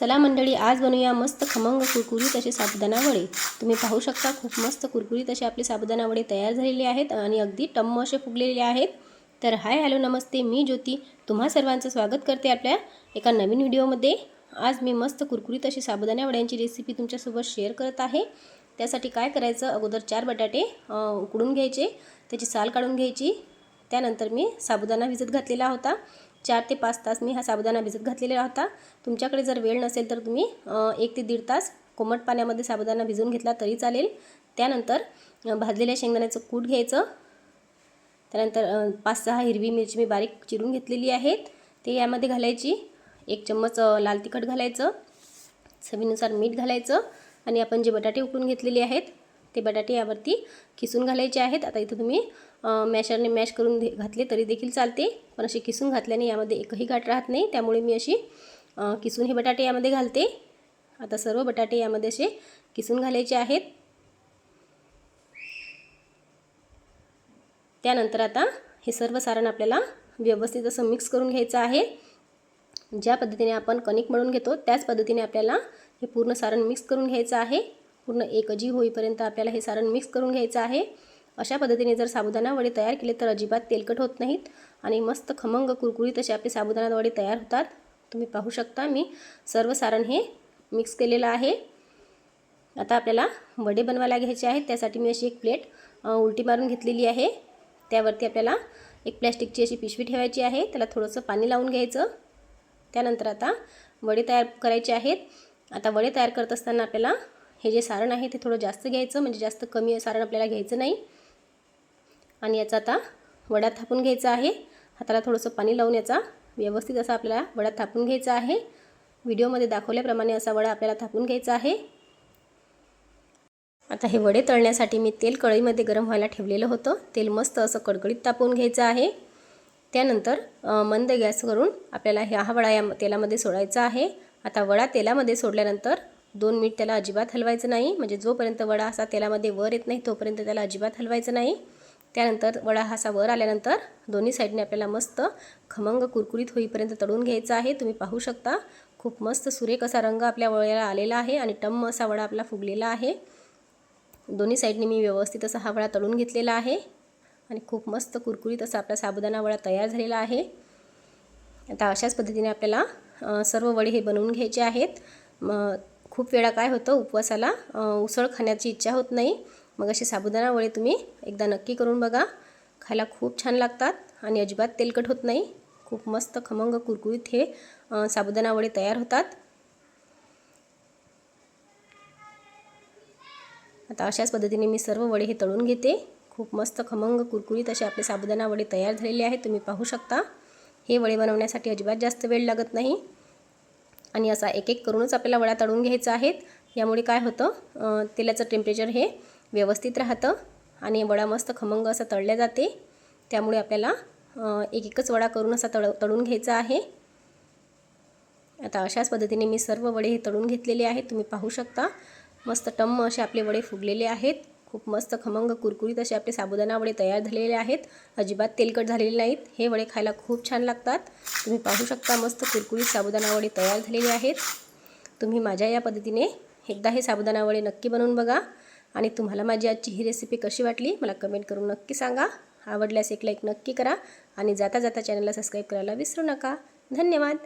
चला मंडळी आज बनवूया मस्त खमंग कुरकुरीत असे साबुदाणा वडे तुम्ही पाहू शकता खूप मस्त कुरकुरीत असे आपले साबुदाणा वडे तयार झालेले आहेत आणि अगदी टम्म असे फुगलेले आहेत. तर हाय हॅलो नमस्ते मी ज्योती. तुम्हा सर्वांचं स्वागत करते आपल्या एका नवीन व्हिडिओमध्ये. आज मी मस्त कुरकुरीत अशी साबुदाणा वड्यांची रेसिपी तुमच्यासोबत शेअर करत आहे. त्यासाठी काय करायचं? अगोदर चार बटाटे उकडून घ्यायचे त्याची साल काढून घ्यायची. त्यानंतर मी साबुदाणा भिजत घातलेला होता. चार ते पाच तास मी हा साबुदाणा भिजत घातलेला होता. तुमच्याकडे जर वेळ नसेल तर तुम्ही एक ते दीड तास कोमट पाण्यामध्ये साबुदाणा भिजवून घेतला तरी चालेल. त्यानंतर भाजलेल्या शेंगदाण्याचं कूट घ्यायचं. त्यानंतर पाच सहा हिरवी मिरची मी बारीक चिरून घेतलेली आहेत. ते यामध्ये घालायची. एक चम्मच लाल तिखट घालायचं. चवीनुसार मीठ घालायचं. आणि आपण जे बटाटे उकडून घेतलेले आहेत ते बटाटे यावरती किसून घालायचे आहेत. आता इथं तुम्ही मॅशरने मॅश करून घातले तरी देखील चालते. पण असे किसून घातल्याने यामध्ये एकही गाठ राहत नाही. त्यामुळे मी अशी किसून हे बटाटे यामध्ये घालते. आता सर्व बटाटे यामध्ये असे किसून घालायचे आहेत. त्यानंतर आता हे सर्व सारण आपल्याला व्यवस्थित असं मिक्स करून घ्यायचं आहे. ज्या पद्धतीने आपण कणिक मळून घेतो त्याच पद्धतीने आपल्याला हे पूर्ण सारण मिक्स करून घ्यायचं आहे. पूर्ण एकजी होईपर्यंत आपल्याला हे सारण मिक्स करून घ्यायचं आहे. अशा पद्धतीने जर साबुदाणा वडे तयार केले तर अजिबात तेलकट होत नाहीत आणि मस्त खमंग कुरकुरीत असे आपले साबुदाणा वडे तयार होतात. तुम्ही पाहू शकता मी सर्व सारण हे मिक्स केलेलं आहे. आता आपल्याला वडे बनवायला घ्यायचे आहेत. त्यासाठी मी अशी एक प्लेट उलटी मारून घेतलेली आहे. त्यावरती आपल्याला एक प्लॅस्टिकची अशी पिशवी ठेवायची आहे. त्याला थोडंसं पाणी लावून घ्यायचं. त्यानंतर आता वडे तयार करायचे आहेत. आता वडे तयार करत असताना आपल्याला हे जे सारण आहे ते थोडं जास्त घ्यायचं म्हणजे जास्त कमी सारण आपल्याला घ्यायचं नाही. आणि याचा आता वडा थापून घ्यायचा आहे. हाताला थोडंसं पाणी लावून याचा व्यवस्थित असा आपल्याला वडा थापून घ्यायचा आहे. व्हिडिओमध्ये दाखवल्याप्रमाणे असा वडा आपल्याला थापून घ्यायचा आहे. आता हे वडे तळण्यासाठी मी तेल कढईमध्ये गरम व्हायला ठेवलेलं होतं. तेल मस्त असं कडकडीत तापवून घ्यायचं आहे. त्यानंतर मंद गॅस करून आपल्याला हा वडा या तेलामध्ये सोडायचा आहे. आता वडा तेलामध्ये सोडल्यानंतर दोन मिनिट त्याला अजिबात हलवायचं नाही. म्हणजे जोपर्यंत वडा असा तेलामध्ये वर येत नाही तोपर्यंत त्याला अजिबात हलवायचं नाही. त्यानंतर वडा हा असा वर आल्यानंतर दोन्ही साईडने आपल्याला मस्त खमंग कुरकुरीत होईपर्यंत तळून घ्यायचा आहे. तुम्ही पाहू शकता खूप मस्त सुरेख असा रंग आपल्या वड्याला आलेला आहे आणि टम्म असा वडा आपला फुगलेला आहे. दोन्ही साईडने मी व्यवस्थित असा हा वडा तळून घेतलेला आहे आणि खूप मस्त कुरकुरीत असा आपला साबुदाणा वडा तयार झालेला आहे. आता अशाच पद्धतीने आपल्याला सर्व वडे हे बनवून घ्यायचे आहेत. मग खूप वेळा काय होतं उपवासाला उसळ खाण्याची इच्छा होत नाही. मग असे साबुदाणा वडे तुम्ही एकदा नक्की करून बघा. खायला खूप छान लागतात आणि अजिबात तेलकट होत नाही. खूप मस्त खमंग कुरकुरीत हे साबुदाणा वडे तयार होतात. आता अशाच पद्धतीने मी सर्व वडे हे तळून घेते. खूप मस्त खमंग कुरकुरीत असे आपले साबुदाणा वडे तयार झालेले आहेत तुम्ही पाहू शकता. हे वडे बनवण्यासाठी अजिबात जास्त वेळ लागत नाही. आणि असा एक एक करूनच आपल्याला वडा तळून घ्यायचा आहेत यामुळे काय होतं तेलाचं टेम्परेचर हे व्यवस्थित राहतं आणि वडा मस्त खमंग असं तळल्या जाते. त्यामुळे आपल्याला एक एकच वडा करून असा तळ तळून घ्यायचा आहे. आता अशाच पद्धतीने मी सर्व वडे हे तळून घेतलेले आहेत. तुम्ही पाहू शकता. मस्त टम्म असे आपले वडे फुगलेले आहेत. खूप मस्त खमंग कुरकुरीत असे आपले साबुदाणा वडे तयार झालेले आहेत. अजिबात तेलकट झालेले नाहीत. हे वडे खायला खूप छान लागतात. तुम्ही पाहू शकता मस्त कुरकुरीत साबुदाणा वडे तयार झालेले आहेत. तुम्ही माझ्या या पद्धतीने एकदा हे साबुदाणा वडे नक्की बनवून बघा. आणि तुम्हाला माझी आजची ही रेसिपी कशी वाटली मला कमेंट करून नक्की सांगा. आवडल्यास एक लाईक नक्की करा. आणि जाता जाता चॅनलला सबस्क्राईब करायला विसरू नका. धन्यवाद.